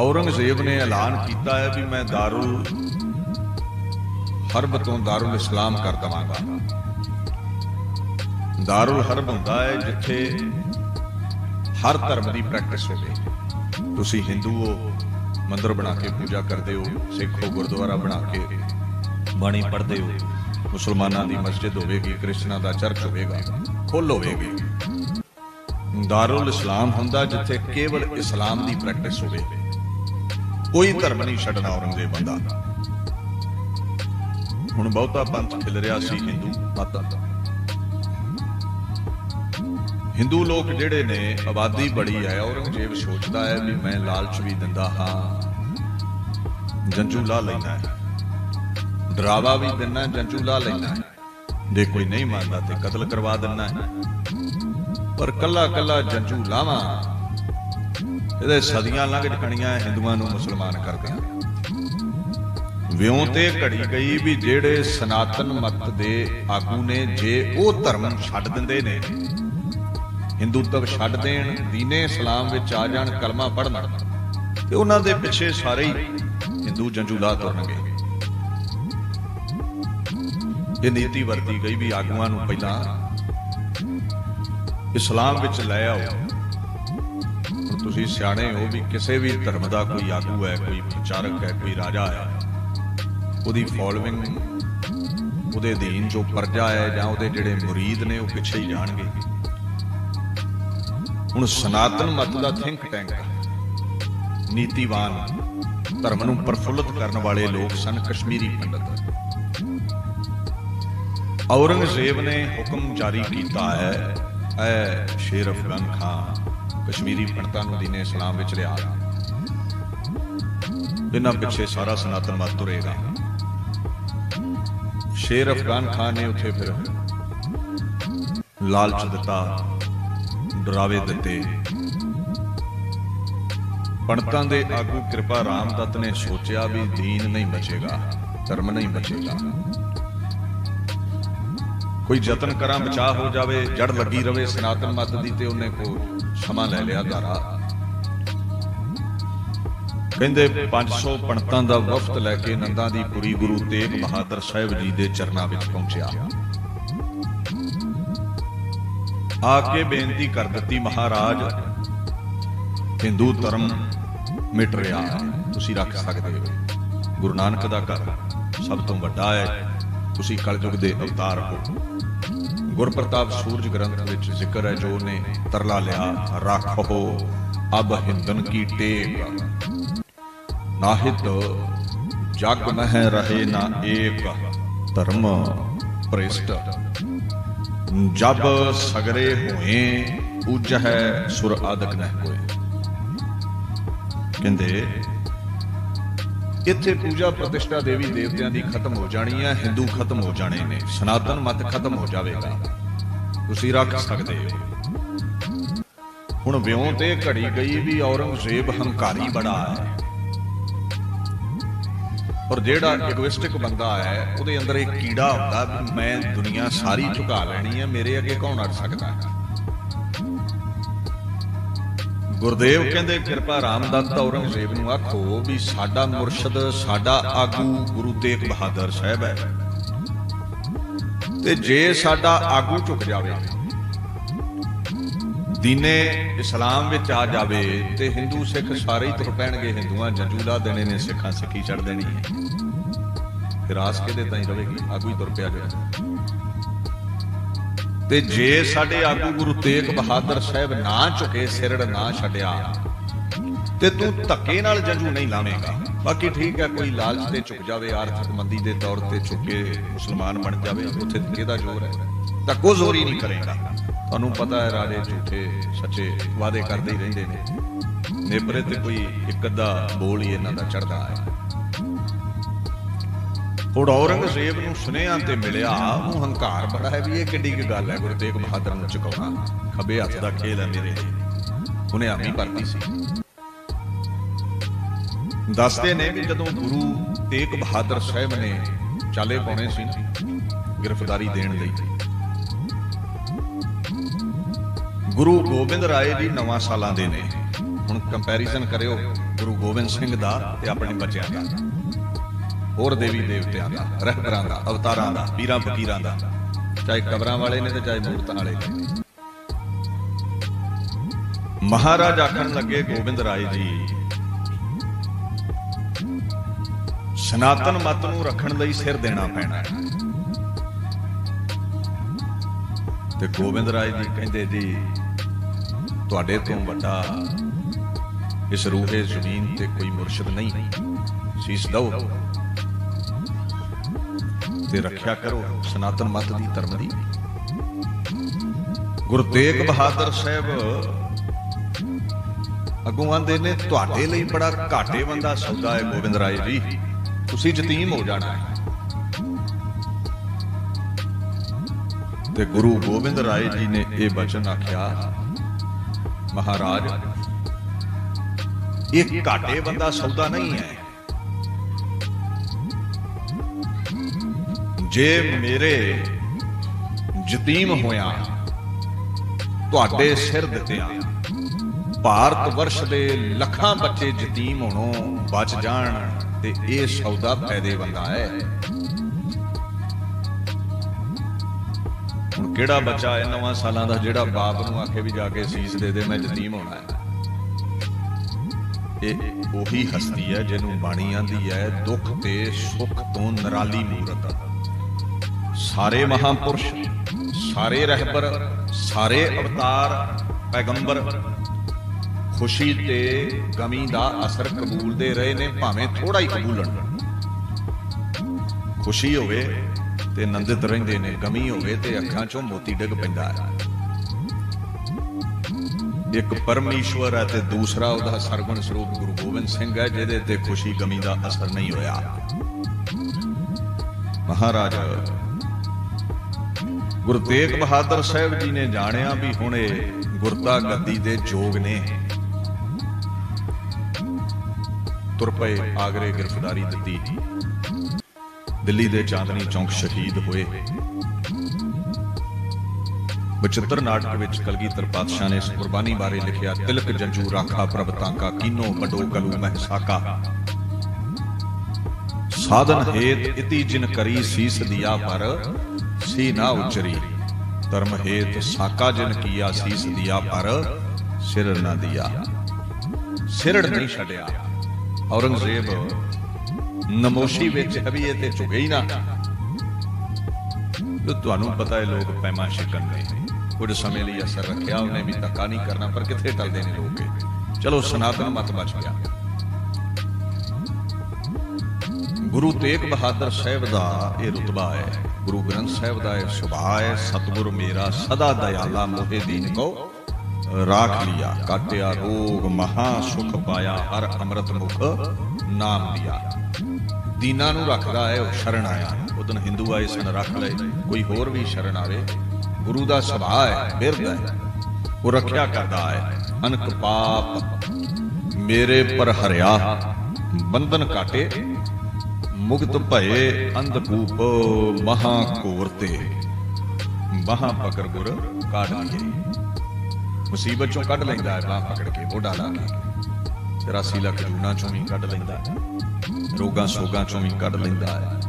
ਔਰੰਗਜ਼ੇਬ ਨੇ ਐਲਾਨ ਕੀਤਾ ਹੈ ਵੀ ਮੈਂ ਦਾਰੁਲ ਹਰਬ ਤੋਂ ਦਾਰੁਲ ਇਸਲਾਮ ਕਰ ਦਵਾਂਗਾ। ਦਾਰੁਲ ਹਰਬ ਹੁੰਦਾ ਹੈ ਜਿੱਥੇ ਹਰ ਧਰਮ ਦੀ ਪ੍ਰੈਕਟਿਸ ਹੋਵੇ। ਤੁਸੀਂ ਹਿੰਦੂ ਹੋ, ਮੰਦਰ ਬਣਾ ਕੇ ਪੂਜਾ ਕਰਦੇ ਹੋ, ਸਿੱਖ ਹੋ, ਗੁਰਦੁਆਰਾ ਬਣਾ ਕੇ ਬਾਣੀ ਪੜ੍ਹਦੇ ਹੋ, ਮੁਸਲਮਾਨਾਂ ਦੀ ਮਸਜਿਦ ਹੋਵੇਗੀ ਕ੍ਰਿਸਚਨਾਂ ਦਾ ਚਰਚ ਹੋਵੇਗਾ ਖੁੱਲ ਹੋਵੇਗੀ। ਦਾਰੁਲ ਇਸਲਾਮ ਹੁੰਦਾ ਜਿੱਥੇ ਕੇਵਲ ਇਸਲਾਮ ਦੀ ਪ੍ਰੈਕਟਿਸ ਹੋਵੇ। ਕੋਈ ਧਰਮ ਨਹੀਂ ਛੱਡਣਾ ਔਰੰਗਜ਼ੇਬ ਬੰਦਾ ਹੁਣ ਬਹੁਤਾ ਪੰਥ ਖਿਲ ਰਿਹਾ ਸੀ ਹਿੰਦੂ ਮਤ। ਹਿੰਦੂ ਲੋਕ ਜਿਹੜੇ ਨੇ, ਆਬਾਦੀ ਬੜੀ ਹੈ, ਔਰੰਗਜ਼ੇਬ ਸੋਚਦਾ ਹੈ ਵੀ ਮੈਂ ਲਾਲਚ ਵੀ ਦਿੰਦਾ ਹਾਂ। ਜੰਜੂ ਲਾ ਲੈਣਾ ਹੈ। ਡਰਾਵਾ ਵੀ ਦਿੰਦਾ ਜੰਜੂ ਲਾ ਲੈਣਾ ਹੈ। ਜੇ ਕੋਈ ਨਹੀਂ ਮੰਨਦਾ ਤੇ ਕਤਲ ਕਰਵਾ ਦਿੰਦਾ ਹੈ। ਪਰ ਕੱਲਾ ਕੱਲਾ ਜੰਜੂ ਲਾਵਾਂ ਇਹਦੇ ਸਦੀਆਂ ਲੰਘ ਜਕਣੀਆਂ ਹਿੰਦੂਆਂ ਨੂੰ ਮੁਸਲਮਾਨ ਕਰਦਿਆਂ। ਵਿਉਂ ਤੇ ਘੜੀ ਗਈ ਵੀ ਜਿਹੜੇ ਸਨਾਤਨ ਮਤ ਦੇ ਆਗੂ ਨੇ, ਜੇ ਉਹ ਧਰਮ ਛੱਡ ਦਿੰਦੇ ਨੇ ਹਿੰਦੂਤਵ ਛੱਡ ਦੇਣ, ਦੀਨੇ ਇਸਲਾਮ ਵਿੱਚ ਆ ਜਾਣ, ਕਲਮਾ ਪੜ੍ਹਨ, ਤੇ ਉਹਨਾਂ ਦੇ ਪਿੱਛੇ ਸਾਰੇ ਹੀ ਹਿੰਦੂ ਜੰਜੂਲਾ ਤੁਰਨਗੇ। ਇਹ ਨੀਤੀ ਵਰਤੀ ਗਈ ਵੀ ਆਗੂਆਂ ਨੂੰ ਪਹਿਲਾਂ ਇਸਲਾਮ ਵਿੱਚ ਲੈ ਆਓ। ਤੁਸੀਂ ਸਿਆਣੇ ਹੋ ਵੀ ਕਿਸੇ ਵੀ ਧਰਮ ਦਾ ਕੋਈ ਆਗੂ ਹੈ, ਕੋਈ ਪ੍ਰਚਾਰਕ ਹੈ, ਕੋਈ ਰਾਜਾ ਹੈ। ਉਹਦੀ ਫੋਲੋਇੰਗ ਉਹਦੇ ਅਧੀਨ ਜੋ ਪਰਜਾ ਹੈ ਜਾਂ ਉਹਦੇ ਜਿਹੜੇ ਮੁਰੀਦ ਨੇ ਉਹ ਪਿੱਛੇ ਹੀ ਜਾਣਗੇ। ਹੁਣ ਸਨਾਤਨ ਮਤ ਦਾ ਥਿੰਕ ਟੈਂਕ ਨੀਤੀਵਾਨ ਧਰਮ ਨੂੰ ਪ੍ਰਫੁੱਲਤ ਕਰਨ ਵਾਲੇ ਲੋਕ ਸਨ ਕਸ਼ਮੀਰੀ ਪੰਡਤ। ਔਰੰਗਜ਼ੇਬ ਨੇ ਹੁਕਮ ਜਾਰੀ ਕੀਤਾ ਹੈ ਐ ਸ਼ੇਰ ਅਫਗਾਨ ਖਾਨ, ਕਸ਼ਮੀਰੀ ਪੰਡਤਾਂ ਨੂੰ ਦੀਨੇ ਇਸਲਾਮ ਵਿੱਚ ਲਿਆ। ਇਹਨਾਂ ਪਿੱਛੇ ਸਾਰਾ ਸਨਾਤਨ ਮਤ ਤੁਰੇਗਾ। ਸ਼ੇਰ ਅਫਗਾਨ ਖਾਨ ਨੇ ਉੱਥੇ ਫਿਰ ਲਾਲਚ ਦਿੱਤਾ, ਡਰਾਵੇ ਦਿੱਤੇ। ਪੰਡਤਾਂ ਦੇ ਆਗੂ ਕਿਰਪਾ ਰਾਮਦੱਤ ਨੇ ਸੋਚਿਆ ਵੀ ਦੀਨ ਨਹੀਂ ਬਚੇਗਾ, ਧਰਮ ਨਹੀਂ ਬਚੇਗਾ। ਕੋਈ ਯਤਨ ਕਰਾਂ ਬਚਾ ਹੋ ਜਾਵੇ, ਜੜ ਲੱਗੀ ਰਵੇ, ਸਨਾਤਨ ਮਤ ਦੀ ਤੇ ਉਹਨੇ ਕੋ ਸਮਾਂ ਲੈ ਲਿਆ ਧਾਰਾ। ਕਹਿੰਦੇ 500 ਪੰਡਤਾਂ ਦਾ ਵਫਦ ਲੈ ਕੇ ਨੰਦਾ ਦੀ ਪੁਰੀ ਗੁਰੂ ਤੇਗ ਬਹਾਦਰ ਸਾਹਿਬ ਜੀ ਦੇ ਚਰਨਾਂ ਵਿੱਚ ਪਹੁੰਚਿਆ। ਆ ਕੇ ਬੇਨਤੀ ਕਰ ਦਿੱਤੀ ਮਹਾਰਾਜ, ਹਿੰਦੂ ਧਰਮ ਮਿਟ ਰਿਹਾ ਹੈ, ਤੁਸੀਂ ਰੱਖ ਸਕਦੇ ਹੋ। ਗੁਰੂ ਨਾਨਕ ਦਾ ਘਰ ਸਭ ਤੋਂ ਵੱਡਾ ਹੈ, ਤੁਸੀਂ ਕਲਯੁਗ ਦੇ ਅਵਤਾਰ ਹੋ। ਗੁਰਪ੍ਰਤਾਪ ਸੂਰਜ ਗ੍ਰੰਥ ਵਿੱਚ ਜ਼ਿਕਰ ਹੈ ਜੋ ਨੇ ਤਰਲਾ ਲਿਆ, ਰੱਖੋ, ਅਬ ਹਿੰਦਨ ਕੀ ਟੇਕ? ਨਾਹਿਤ ਜਗ ਮਹਿ ਰਹੇ ਨਾ ਏਕ, ਧਰਮ ਪ੍ਰਿਸ਼ਟ ਜਬ ਸਗਰੇ ਹੋਏ, ਉਜਹਿ ਸੁਰ ਆਦਕ ਨਹਿ ਕੋਏ ਕਹਿੰਦੇ ਇੱਥੇ ਪੂਜਾ ਪ੍ਰਤਿਸ਼ਠਾ ਦੇਵੀ ਦੇਵਤਿਆਂ ਦੀ ਖਤਮ ਹੋ ਜਾਣੀ ਹੈ, ਹਿੰਦੂ ਖਤਮ ਹੋ ਜਾਣੇ ਨੇ, ਸਨਾਤਨ ਮਤ ਖਤਮ ਹੋ ਜਾਵੇਗਾ। ਤੁਸੀਂ ਰੱਖ ਸਕਦੇ ਹੋ। ਹੁਣ ਵਿਉਂ ਤੇ ਘੜੀ ਗਈ ਵੀ ਔਰੰਗਜ਼ੇਬ ਹੰਕਾਰੀ ਬੜਾ ਹੈ। ਔਰ ਜਿਹੜਾ ਇਗੋਇਸਟਿਕ ਬੰਦਾ ਹੈ, ਉਹਦੇ ਅੰਦਰ ਇੱਕ ਕੀੜਾ ਹੁੰਦਾ ਵੀ ਮੈਂ ਦੁਨੀਆ ਸਾਰੀ ਝੁਕਾ ਲੈਣੀ ਹੈ, ਮੇਰੇ ਅੱਗੇ ਕੌਣ ਅੜ ਸਕਦਾ ਹੈ? ਗੁਰਦੇਵ ਕਹਿੰਦੇ, ਕਿਰਪਾ ਰਾਮਦੱਤ ਔਰੰਗਜ਼ੇਬ ਨੂੰ ਆਖੋ ਵੀ ਸਾਡਾ ਮੁਰਸ਼ਿਦ, ਸਾਡਾ ਆਗੂ ਗੁਰੂ ਤੇਗ ਬਹਾਦਰ ਸਾਹਿਬ ਹੈ। ਤੇ ਜੇ ਸਾਡਾ ਆਗੂ ਝੁਕ ਜਾਵੇ, ਦੀਨੇ ਇਸਲਾਮ ਵਿੱਚ ਆ ਜਾਵੇ ਤੇ ਹਿੰਦੂ ਸਿੱਖ ਸਾਰੇ ਹੀ ਤੁਰ ਪੈਣਗੇ, ਹਿੰਦੂਆਂ ਜੰਜੂਲਾ ਦੇਣੇ ਨੇ, ਸਿੱਖਾਂ ਸਿੱਖੀ ਛੱਡ ਦੇਣੀ ਹੈ। ਫਿਰ ਆਸ ਕਿਹਦੇ ਤਾਂ ਹੀ ਰਵੇਗੀ ਆਗੂ ਹੀ ਤੁਰ ਪਿਆ ਜਿਹੜਾ ਤੇ ਜੇ ਸਾਡੇ ਆਗੂ ਗੁਰੂ ਤੇਗ ਬਹਾਦਰ ਸਾਹਿਬ ਨਾ ਝੁਕੇ, ਸਿਰੜ ਨਾ ਛੱਡਿਆ, ਤੇ ਤੂੰ ਧੱਕੇ ਨਾਲ ਜੰਜੂ ਨਹੀਂ ਲਾਵੇਂਗਾ। ਬਾਕੀ ਠੀਕ ਹੈ, ਕੋਈ ਲਾਲਚ ਤੇ ਝੁਕ ਜਾਵੇ ਆਰਥਿਕ ਮੰਦੀ ਦੇ ਤੌਰ ਤੇ ਝੁਕੇ, ਮੁਸਲਮਾਨ ਬਣ ਜਾਵੇ, ਉੱਥੇ ਕਿਹਦਾ ਜ਼ੋਰ ਹੈ। ਧੱਕੋ ਜ਼ੋਰ ਹੀ ਨਹੀਂ ਕਰੇਗਾ। ਤੁਹਾਨੂੰ ਪਤਾ ਹੈ, ਰਾਜੇ ਝੂਠੇ ਸੱਚੇ ਵਾਅਦੇ ਕਰਦੇ ਹੀ ਰਹਿੰਦੇ ਨੇ। ਨੇਪਰੇ ਤੇ ਕੋਈ ਇੱਕ ਅੱਧਾ ਬੋਲ ਹੀ ਇਹਨਾਂ ਦਾ ਚੜਦਾ ਹੈ। ਹੁਣ ਔਰੰਗਜ਼ੇਬ ਨੂੰ ਸੁਨੇਹਾ ਤੇ ਮਿਲਿਆ, ਉਹ ਹੰਕਾਰ ਬੜਾ ਹੈ ਵੀ ਇਹ ਕਿੱਡੀ ਕੀ ਗੱਲ ਹੈ ਗੁਰੂ ਤੇਗ ਬਹਾਦਰ ਨੂੰ ਚੁਕਾਉਣਾ। ਖੱਬੇ ਹੱਥ ਦਾ ਖੇਲ ਹੈ ਮੇਰੇ ਉਹਨੇ ਆਮੀ ਭਰਤੀ ਸੀ। ਦੱਸਦੇ ਨੇ ਵੀ ਜਦੋਂ ਗੁਰੂ ਤੇਗ ਬਹਾਦਰ ਸਾਹਿਬ ਨੇ ਚਾਲੇ ਪਾਉਣੇ ਸੀ ਗ੍ਰਿਫਤਾਰੀ ਦੇਣ ਲਈ। ਗੁਰੂ ਗੋਬਿੰਦ ਰਾਏ ਜੀ ਨਵਾਂ ਸਾਲਾਂ ਦੇ ਨੇ। ਹੁਣ ਕੰਪੈਰੀਜ਼ਨ ਕਰਿਓ ਗੁਰੂ ਗੋਬਿੰਦ ਸਿੰਘ ਦਾ ਤੇ ਆਪਣੇ ਬੱਚਿਆਂ ਦਾ। ਹੋਰ ਦੇਵੀ ਦੇਵਤਿਆਂ ਦਾ, ਰਹਿਬਰਾਂ ਦਾ, ਅਵਤਾਰਾਂ ਦਾ, ਪੀਰਾਂ ਫਕੀਰਾਂ ਦਾ। ਚਾਹੇ ਕਬਰਾਂ ਵਾਲੇ ਨੇ ਤੇ ਚਾਹੇ ਮੂਰਤਾਂ ਵਾਲੇ ਨੇ। ਮਹਾਰਾਜ ਆਖਣ ਲੱਗੇ, ਗੋਬਿੰਦ ਰਾਏ ਜੀ, ਸਨਾਤਨ ਮਤ ਨੂੰ ਰੱਖਣ ਲਈ ਸਿਰ ਦੇਣਾ ਪੈਣਾ ਹੈ। ਤੇ ਗੋਬਿੰਦ ਰਾਏ ਜੀ ਕਹਿੰਦੇ ਜੀ, ਤੁਹਾਡੇ ਤੋਂ ਵੱਡਾ ਇਸ ਰੂਹੇ ਜ਼ਮੀਨ ਤੇ ਕੋਈ ਮੁਰਸ਼ਿਦ ਨਹੀਂ। ਸੀਸ ਦਓ। ਤੇ ਰੱਖਿਆ ਕਰੋ। ਸਨਾਤਨ ਮਤ ਦੀ ਧਰਮ ਦੀ। ਗੁਰੂ ਤੇਗ ਬਹਾਦਰ ਸਾਹਿਬ ਅੱਗੋਂ ਆਂਦੇ ਨੇ, ਤੁਹਾਡੇ ਲਈ ਬੜਾ ਘਾਟੇ ਬੰਦਾ ਸੌਦਾ ਹੈ ਗੋਬਿੰਦ ਰਾਏ ਜੀ। ਤੁਸੀਂ ਯਤੀਮ ਹੋ ਜਾਣਾ ਹੈ। ਤੇ ਗੁਰੂ ਗੋਬਿੰਦ ਰਾਏ ਜੀ ਨੇ ਇਹ ਬਚਨ ਆਖਿਆ, ਮਹਾਰਾਜ, ਇਹ ਘਾਟੇ ਬੰਦਾ ਸੌਦਾ ਨਹੀਂ ਹੈ। ਜੇ ਮੇਰੇ ਯਤੀਮ ਹੋਇਆ, ਤੁਹਾਡੇ ਸਿਰ ਦਿੱਤਿਆਂ ਭਾਰਤ ਵਰਸ਼ ਦੇ ਲੱਖਾਂ ਬੱਚੇ ਯਤੀਮ ਹੋਣੋਂ ਬਚ ਜਾਣ ਤੇ ਇਹ ਸੌਦਾ ਫਾਇਦੇ ਬੰਦਾ ਹੈ। ਹੁਣ ਕਿਹੜਾ ਬੱਚਾ ਹੈ ਨਵਾਂ ਸਾਲਾਂ ਦਾ ਜਿਹੜਾ ਬਾਪ ਨੂੰ ਆਖੇ ਵੀ ਜਾ ਕੇ ਸੀਸ ਦੇ ਦੇ, ਮੈਂ ਯਤੀਮ ਹੋਣਾ ਹੈ। ਇਹ ਉਹੀ ਹਸਤੀ ਹੈ ਜਿਹਨੂੰ ਬਾਣੀ ਆਂਦੀ ਹੈ ਦੁੱਖ ਤੇ ਸੁੱਖ ਤੋਂ ਨਰਾਲੀ ਮੂਰਤ। ਸਾਰੇ ਮਹਾਪੁਰਸ਼, ਸਾਰੇ ਰਹਿਬਰ, ਸਾਰੇ ਅਵਤਾਰ, ਪੈਗੰਬਰ, ਖੁਸ਼ੀ ਤੇ ਗਮੀ ਦਾ ਅਸਰ ਕਬੂਲਦੇ ਰਹੇ ਨੇ, ਭਾਵੇਂ ਥੋੜਾ ਹੀ ਕਬੂਲਣ ਖੁਸ਼ੀ ਹੋਵੇ ਤੇ ਨੰਦਿਤ ਰਹਿੰਦੇ ਨੇ, ਗਮੀ ਹੋਵੇ ਤੇ ਅੱਖਾਂ ਚੋਂ ਮੋਤੀ ਡਿੱਗ ਪੈਂਦਾ ਹੈ। ਇੱਕ ਪਰਮੇਸ਼ਵਰ ਹੈ ਤੇ ਦੂਸਰਾ ਉਹਦਾ ਸਰਗੁਣ ਸਰੂਪ ਗੁਰੂ ਗੋਬਿੰਦ ਸਿੰਘ ਹੈ, ਜਿਹਦੇ ਤੇ ਖੁਸ਼ੀ, ਗਮੀ ਦਾ ਅਸਰ ਨਹੀਂ ਹੋਇਆ। ਮਹਾਰਾਜ ਗੁਰੂ ਤੇਗ ਬਹਾਦਰ ਸਾਹਿਬ ਜੀ ਨੇ ਜਾਣਿਆ ਵੀ ਹੁਣ ਇਹ ਗੁਰਤਾ ਗੱਦੀ ਦੇ ਜੋਗ ਨੇ। ਤੁਰ ਪਏ ਆਗਰੇ ਗ੍ਰਿਫਤਾਰੀ ਦਿੱਤੀ। ਦਿੱਲੀ ਦੇ ਚਾਂਦਨੀ ਚੌਂਕ ਸ਼ਹੀਦ ਹੋਏ। ਬਚਿੱਤਰ ਨਾਟਕ ਵਿੱਚ ਕਲਗੀਧਰ ਪਾਤਸ਼ਾਹ ਨੇ ਇਸ ਕੁਰਬਾਨੀ ਬਾਰੇ ਲਿਖਿਆ, ਤਿਲਕ ਜੰਜੂ ਰਾਖਾ ਪ੍ਰਭ ਤਾਂਕਾ, ਕੀਨੋ ਬਡੋ ਗਲੂ ਮਹਿਸਾਕਾ ਸਾਧਨ ਹੇਤ ਇਤੀ ਜਿਨ ਕਰੀ ਸੀਸ ਦਿਆ ਪਰ ਸੀ ਨਾ ਉਚਰੀ। ਧਰਮ ਹੇਤ ਸਾਕਾ ਜਿਨ ਕੀਆ ਸੀਸ ਦਿਆ ਪਰ ਸਿਰ ਨਾ ਦਿਆ। ਸਿਰੜ ਨਹੀਂ ਛੱਡਿਆ। ਔਰੰਗਜ਼ੇਬ ਨਮੋਸ਼ੀ ਵਿੱਚ ਹੈ ਵੀ ਇਹ ਤੇ ਝੁਕੇ ਹੀ ਨਾ। ਤੇ ਤੁਹਾਨੂੰ ਪਤਾ ਹੈ, ਲੋਕ ਪੈਮਾ ਸ਼ਿਕਨ ਨੇ। ਕੁਝ ਸਮੇਂ ਲਈ ਅਸਰ ਰੱਖਿਆ, ਉਹਨੇ ਵੀ ਧੱਕਾ ਨਹੀਂ ਕਰਨਾ, ਪਰ ਕਿੱਥੇ ਟਲਦੇ ਨੇ ਲੋਕ ਚਲੋ, ਸਨਾਤਨ ਮਤ ਬਚ ਗਿਆ। ਗੁਰੂ ਤੇਗ ਬਹਾਦਰ ਸਾਹਿਬ ਦਾ ਇਹ ਰੁਤਬਾ ਹੈ। ਗੁਰੂ ਗ੍ਰੰਥ ਸਾਹਿਬ ਦਾ ਇਹ ਸੁਭਾਅ ਹੈ। ਸਤਿਗੁਰ ਮੇਰਾ ਸਦਾ ਦਇਆਲਾ ਮੋਹਿ ਦੀਨ ਕੋ ਰਾਖ ਲਿਆ, ਕਾਟਿਆ ਰੋਗ, ਮਹਾ ਸੁਖ ਪਾਇਆ, ਹਰ ਅੰਮ੍ਰਿਤ ਮੁਖ ਨਾਮ ਲਿਆ। ਦੀਨਾਂ ਨੂੰ ਰੱਖਦਾ ਹੈ, ਉਹ ਸ਼ਰਨ ਆਇਆ। ਉਦੋਂ ਹਿੰਦੂ ਆਏ ਸਨ, ਰੱਖ ਲਏ। ਕੋਈ ਹੋਰ ਵੀ ਸ਼ਰਨ ਆਵੇ। ਗੁਰੂ ਦਾ ਸੁਭਾਅ ਹੈ, ਬਿਰਧ ਹੈ। ਉਹ ਰੱਖਿਆ ਕਰਦਾ ਹੈ। ਅਨਕ ਪਾਪ, ਮੇਰੇ ਪਰ ਹਰਿਆ, ਬੰਧਨ ਕਾਟੇ ਮੁਕਤ ਭਏ ਅੰਧਕੂਪ ਮਹਾ ਘੋਰ ਤੇ ਮਹਾ ਪਕੜ ਗੁਰ ਕਾਢ ਲਈਏ ਮੁਸੀਬਤ ਚੋਂ ਕੱਢ ਲੈਂਦਾ ਹੈ ਬਾਹ ਪਕੜ ਕੇ ਮੋਢਾ ਲਾ ਕੇ 83 ਲੱਖ ਜੂਨਾ ਚੋਂ ਵੀ ਕੱਢ ਲੈਂਦਾ ਹੈ ਰੋਗਾਂ ਸੋਗਾਂ ਚੋਂ ਵੀ ਕੱਢ ਲੈਂਦਾ ਹੈ